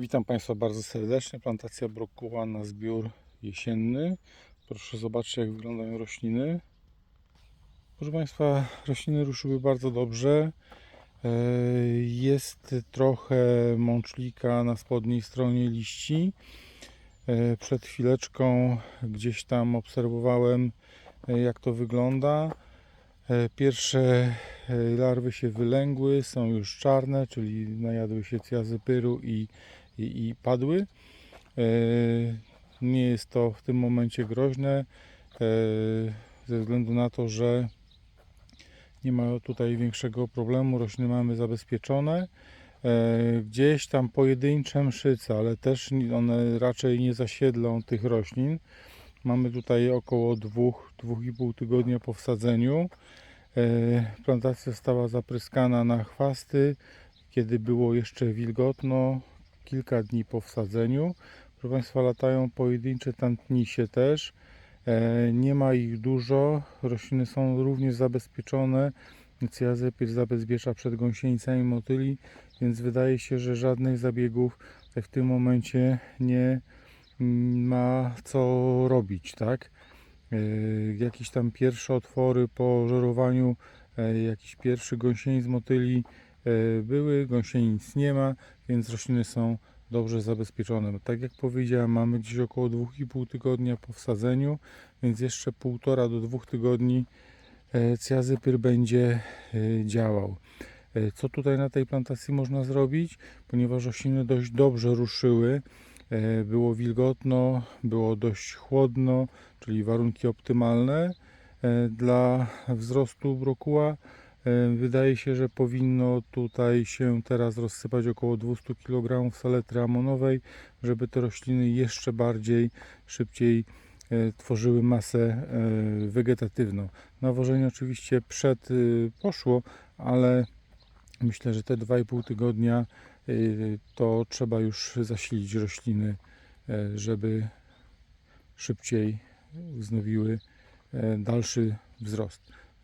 Witam Państwa bardzo serdecznie. Plantacja brokuła na zbiór jesienny. Proszę zobaczyć jak wyglądają rośliny. Proszę Państwa, rośliny ruszyły bardzo dobrze. E, Jest trochę mączlika na spodniej stronie liści. E, Przed chwileczką gdzieś tam obserwowałem e, jak to wygląda. Pierwsze larwy się wylęgły, są już czarne, czyli najadły się cjazypyru i, i, i padły. E, Nie jest to w tym momencie groźne, e, ze względu na to, że nie ma tutaj większego problemu, rośliny mamy zabezpieczone. E, Gdzieś tam pojedyncze mszyce, ale też one raczej nie zasiedlą tych roślin. Mamy tutaj około 2-2,5 tygodnia po wsadzeniu. Plantacja została zapryskana na chwasty, kiedy było jeszcze wilgotno, kilka dni po wsadzeniu. Proszę Państwa, latają pojedyncze tantnisie też. E, Nie ma ich dużo, rośliny są również zabezpieczone. Cyjazepyr zabezpiecza przed gąsienicami motyli, więc wydaje się, że żadnych zabiegów w tym momencie nie mm, ma co robić, tak? E, Jakieś tam pierwsze otwory po żerowaniu, e, jakiś pierwszy gąsienic motyli były, gąsienic nie ma, więc rośliny są dobrze zabezpieczone. Tak jak powiedziałem, mamy gdzieś około 2,5 tygodnia po wsadzeniu, więc jeszcze 1,5 do 2 tygodni e, cjazypyr będzie e, działał. E, Co tutaj na tej plantacji można zrobić? Ponieważ rośliny dość dobrze ruszyły, e, było wilgotno, było dość chłodno, czyli warunki optymalne e, dla wzrostu brokuła. Wydaje się, że powinno tutaj się teraz rozsypać około 200 kg saletry amonowej, żeby te rośliny jeszcze bardziej, szybciej e, tworzyły masę e, wegetatywną. Nawożenie oczywiście przed y, poszło, ale myślę, że te 2,5 tygodnia y, to trzeba już zasilić rośliny, e, żeby szybciej wznowiły dalszy wzrost.